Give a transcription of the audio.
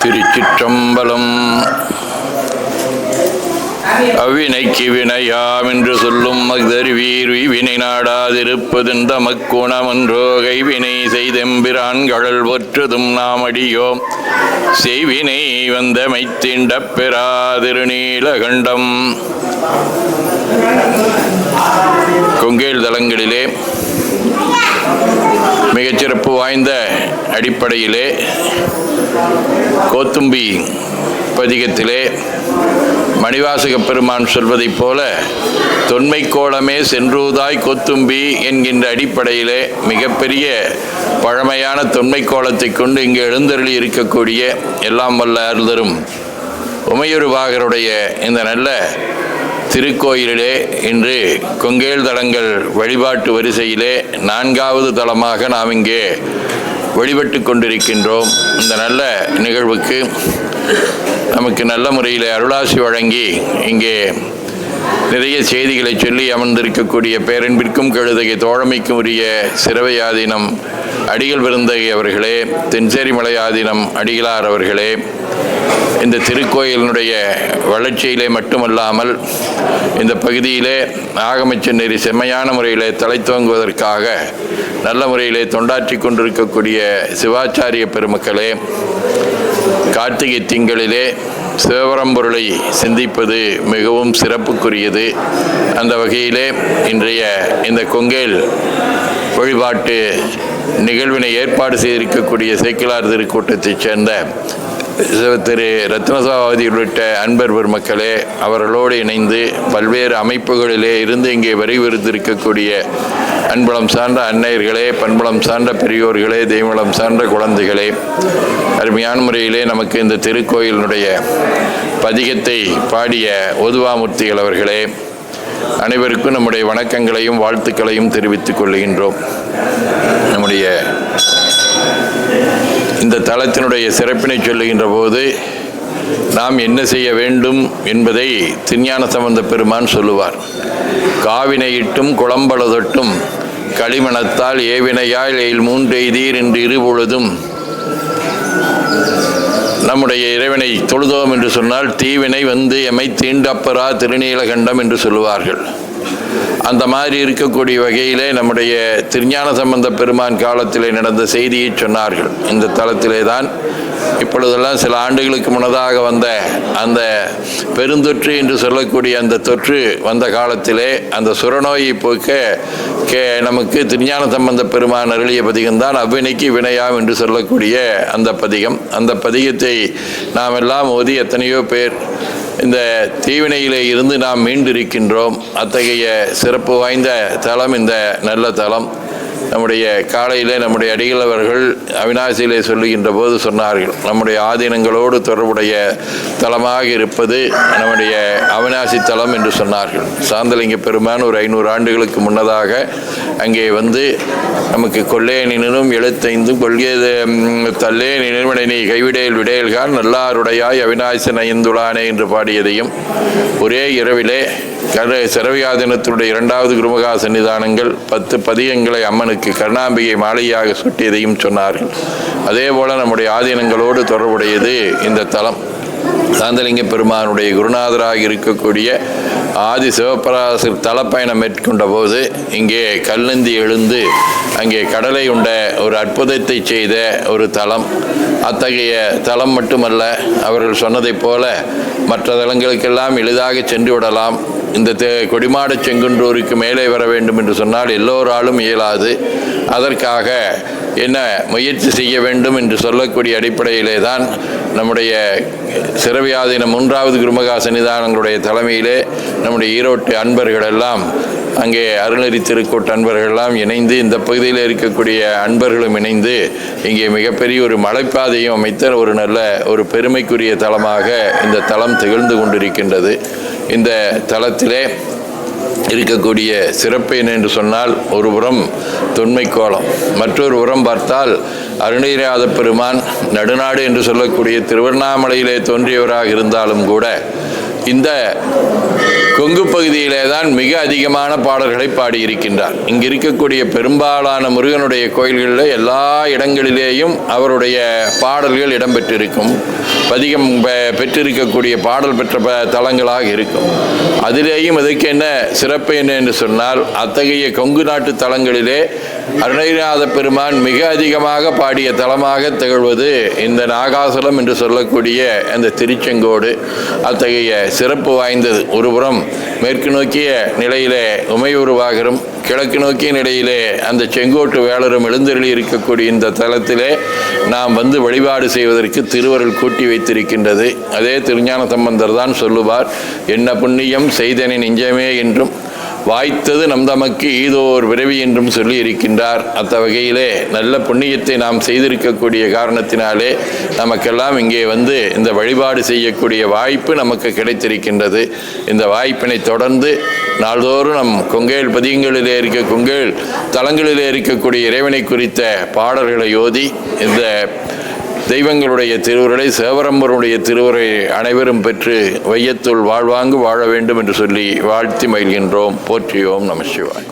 திருச்சிற்றம்பலம். அவ்வினைக்கு வினையாம் என்று சொல்லும் மக்தருவீர் வினை நாடாதிருப்பதென்ற மக்குணமன்றோ கைவினை செய்தெம்பிரான் கழல் ஒற்றுதும் நாம் அடியோம் செய்வினை வந்த மைத்திண்ட பெறா திருநீலகண்டம் கொங்கேல் தலங்களிலே மிகச்சிறப்பு வாய்ந்த அடிப்படையிலே கோத்தும்பி பதிகத்திலே மணிவாசக பெருமான் சொல்வதைப் போல தொன்மை கோலமே சென்றூதாய் கொத்தும்பி என்கின்ற அடிப்படையிலே மிகப்பெரிய பழமையான தொன்மை கோலத்தை கொண்டு இங்கு எழுந்தருளி இருக்கக்கூடிய எல்லாம் வல்ல அருளரும் உமையொருவாகருடைய இந்த நல்ல திருக்கோயிலிலே இன்று கொங்கேல் தலங்கள் வழிபாட்டு வரிசையிலே நான்காவது தலமாக நாம் இங்கே வழிபட்டு கொண்டிருக்கின்றோம். இந்த நல்ல நிகழ்வுக்கு நமக்கு நல்ல முறையில் அருளாசி வழங்கி இங்கே நிறைய செய்திகளை சொல்லி அமர்ந்திருக்கக்கூடிய பேரன்பிற்கும் கழுதகை தோழமைக்கும் உரிய சிறவையாதீனம் அடிகள் விருந்தகை அவர்களே தென்சேரி மலையாதீனம் அடிகளார் அவர்களே இந்த திருக்கோயிலினுடைய வளர்ச்சியிலே மட்டுமல்லாமல் இந்த பகுதியிலே ஆகமச்சென்னேரி செம்மையான முறையிலே தலை துவங்குவதற்காக நல்ல முறையிலே தொண்டாற்றி கொண்டிருக்கக்கூடிய சிவாச்சாரிய பெருமக்களே கார்த்திகை திங்களிலே சிவபரம்பொருளை சிந்திப்பது மிகவும் சிறப்புக்குரியது. அந்த வகையிலே இன்றைய இந்த கொங்கேல் வழிபாட்டு நிகழ்வினை ஏற்பாடு செய்திருக்கக்கூடிய சேக்கிலார் திருக்கூட்டத்தைச் சேர்ந்த திரு ரத்னசாவதி உள்ளிட்ட அன்பர் பெருமக்களே அவர்களோடு இணைந்து பல்வேறு அமைப்புகளிலே இருந்து இங்கே வரிவிருத்திருக்கக்கூடிய அன்பலம் சார்ந்த அன்னையர்களே பண்பலம் சார்ந்த பெரியோர்களே தெய்வளம் சார்ந்த குழந்தைகளே அருமையான முறையிலே நமக்கு இந்த திருக்கோயிலினுடைய பதிகத்தை பாடிய ஒதுவாமூர்த்திகள் அவர்களே அனைவருக்கும் நம்முடைய வணக்கங்களையும் வாழ்த்துக்களையும் தெரிவித்துக் கொள்கின்றோம். நம்முடைய இந்த தளத்தினுடைய சிறப்பினை சொல்லுகின்ற போது நாம் என்ன செய்ய வேண்டும் என்பதை திருஞான சம்பந்த பெருமான் சொல்லுவார். காவினையிட்டும் குளம்பலதொட்டும் களிமணத்தால் ஏவினையால் எயில் மூன்றெய்தீர் என்று இருபொழுதும் நம்முடைய இறைவனை தொழுதோம் என்று சொன்னால் தீவினை வந்து எமை தீண்டப்பரா திருநீலகண்டம் என்று சொல்லுவார்கள். அந்த மாதிரி இருக்கக்கூடிய வகையிலே நம்முடைய திருஞான சம்பந்த பெருமான் காலத்திலே நடந்த செய்தியை சொன்னார்கள். இந்த தளத்திலே தான் இப்பொழுதெல்லாம் சில ஆண்டுகளுக்கு முன்னதாக வந்த அந்த பெருந்தொற்று என்று சொல்லக்கூடிய அந்த தொற்று வந்த காலத்திலே அந்த சுரநோயை போக்க கே நமக்கு திருஞான சம்பந்த பெருமான் அருளிய பதிகம் தான் அவ்வினைக்கு வினையாம் என்று சொல்லக்கூடிய அந்த பதிகம். அந்த பதிகத்தை நாம் எல்லாம் ஓதி எத்தனையோ பேர் இந்த தீவினையிலே இருந்து நாம் மீண்டிருக்கின்றோம். அத்தகைய சிறப்பு வாய்ந்த தலம் இந்த நல்ல தலம். நம்முடைய காலையிலே நம்முடைய அடிகளவர்கள் அவினாசியிலே சொல்லுகின்ற போது சொன்னார்கள் நம்முடைய ஆதீனங்களோடு தொடர்புடைய தலமாக இருப்பது நம்முடைய அவினாசி தலம் என்று சொன்னார்கள். சாந்தலிங்க பெருமான் ஒரு ஐநூறு ஆண்டுகளுக்கு முன்னதாக அங்கே வந்து நமக்கு கொள்ளையனினும் எழுத்தைந்தும் கொள்கை தல்லே நினைவனை கைவிடையில் விடையல்கான் நல்லாருடையாய் அவினாசன் ஐந்துளானே என்று பாடியதையும் ஒரே இரவிலே கரு சிறவியாதினத்தினுடைய இரண்டாவது குருமகா சன்னிதானங்கள் பத்து பதியங்களை அம்மனுக்கு கருணாம்பிகை மாலையாக சுட்டியதையும் சொன்னார்கள். அதேபோல நம்முடைய ஆதீனங்களோடு தொடர்புடையது இந்த தலம். சாந்தலிங்க பெருமானுடைய குருநாதராக இருக்கக்கூடிய ஆதி சிவபராசர் தலப்பயணம் மேற்கொண்ட போது இங்கே கல்லுந்தி எழுந்து அங்கே கடலை உண்ட ஒரு அற்புதத்தை செய்த ஒரு தலம். அத்தகைய தலம் மட்டுமல்ல அவர்கள் சொன்னதைப் போல மற்ற தலங்களுக்கெல்லாம் எளிதாக சென்று விடலாம். இந்த தே- கொடிமாட செங்குன்றூருக்கு மேலே வர வேண்டும் என்று சொன்னால் எல்லோராலும் இயலாது. அதற்காக என்ன முயற்சி செய்ய வேண்டும் என்று சொல்லக்கூடிய அடிப்படையிலே தான் நம்முடைய சிறவியாதீன மூன்றாவது குருமகா சன்னிதானங்களுடைய தலைமையிலே நம்முடைய ஈரோட்டு அன்பர்கள் எல்லாம் அங்கே அருள்நெறி திருக்கோட்டு அன்பர்கள் எல்லாம் இணைந்து இந்த பகுதியில் இருக்கக்கூடிய அன்பர்களும் இணைந்து இங்கே மிகப்பெரிய ஒரு மலைப்பாதையும் அமைத்த ஒரு நல்ல ஒரு பெருமைக்குரிய தலமாக இந்த தலம் திகழ்ந்து கொண்டிருக்கின்றது. இந்த தலத்திலே இருக்கக்கூடிய சிறப்பு என்ன என்று சொன்னால் ஒரு புறம் தொன்மை கோலம் மற்றொரு புறம் பார்த்தால் அருணீராத பெருமான் நடுநாடு என்று சொல்லக்கூடிய திருவண்ணாமலையிலே தோன்றியவராக இருந்தாலும் கூட இந்த கொங்கு பகுதியிலே தான் மிக அதிகமான பாடல்களை பாடியிருக்கின்றார். இங்கு இருக்கக்கூடிய பெரும்பாலான முருகனுடைய கோயில்களில் எல்லா இடங்களிலேயும் அவருடைய பாடல்கள் இடம்பெற்றிருக்கும். பதிகம் பெ- பெற்றிருக்கக்கூடிய பாடல் பெற்ற ப- தலங்களாக இருக்கும். அதிலேயும் இதற்கு என்ன சிறப்பு என்ன என்று சொன்னால் அத்தகைய கொங்கு நாட்டு தலங்களிலே அருணகிரிநாத பெருமான் மிக அதிகமாக பாடிய தலமாக திகழ்வது இந்த நாகாசலம் என்று சொல்லக்கூடிய அந்த திருச்செங்கோடு அத்தகைய சிறப்பு வாய்ந்தது. ஒருபுறம் மேற்கு நோக்கிய நிலையிலே உமையுருவாகரும் கிழக்கு நோக்கிய நிலையிலே அந்த செங்கோட்டு வேளரும் எழுந்தருளி இருக்கக்கூடிய இந்த தலத்திலே நாம் வந்து வழிபாடு செய்வதற்கு திருவருள் கூட்டி வைத்திருக்கின்றது. அதே திருஞான சம்பந்தர் தான் சொல்லுவார் என்ன புண்ணியம் செய்தனின் நெஞ்சமே என்றும் வாய்த்தது நம் தமக்கு ஈதோர் விரைவி என்றும் சொல்லி இருக்கின்றார் அத்த வகையிலே நல்ல புண்ணியத்தை நாம் செய்திருக்கக்கூடிய காரணத்தினாலே நமக்கெல்லாம் இங்கே வந்து இந்த வழிபாடு செய்யக்கூடிய வாய்ப்பு நமக்கு கிடைத்திருக்கின்றது. இந்த வாய்ப்பினை தொடர்ந்து நாள்தோறும் நம் கொங்கேல் பதியங்களிலே இருக்க கொங்கேல் தலங்களிலே இருக்கக்கூடிய இறைவனை குறித்த பாடல்களை ஓதி இந்த தெய்வங்களுடைய திருவுருளை சேவரம்பருடைய திருவுரை அனைவரும் பெற்று வையத்துள் வாழ்வாங்கு வாழ வேண்டும் என்று சொல்லி வாழ்த்தி மகிழ்கின்றோம். போற்றியோம் நம சிவாய்.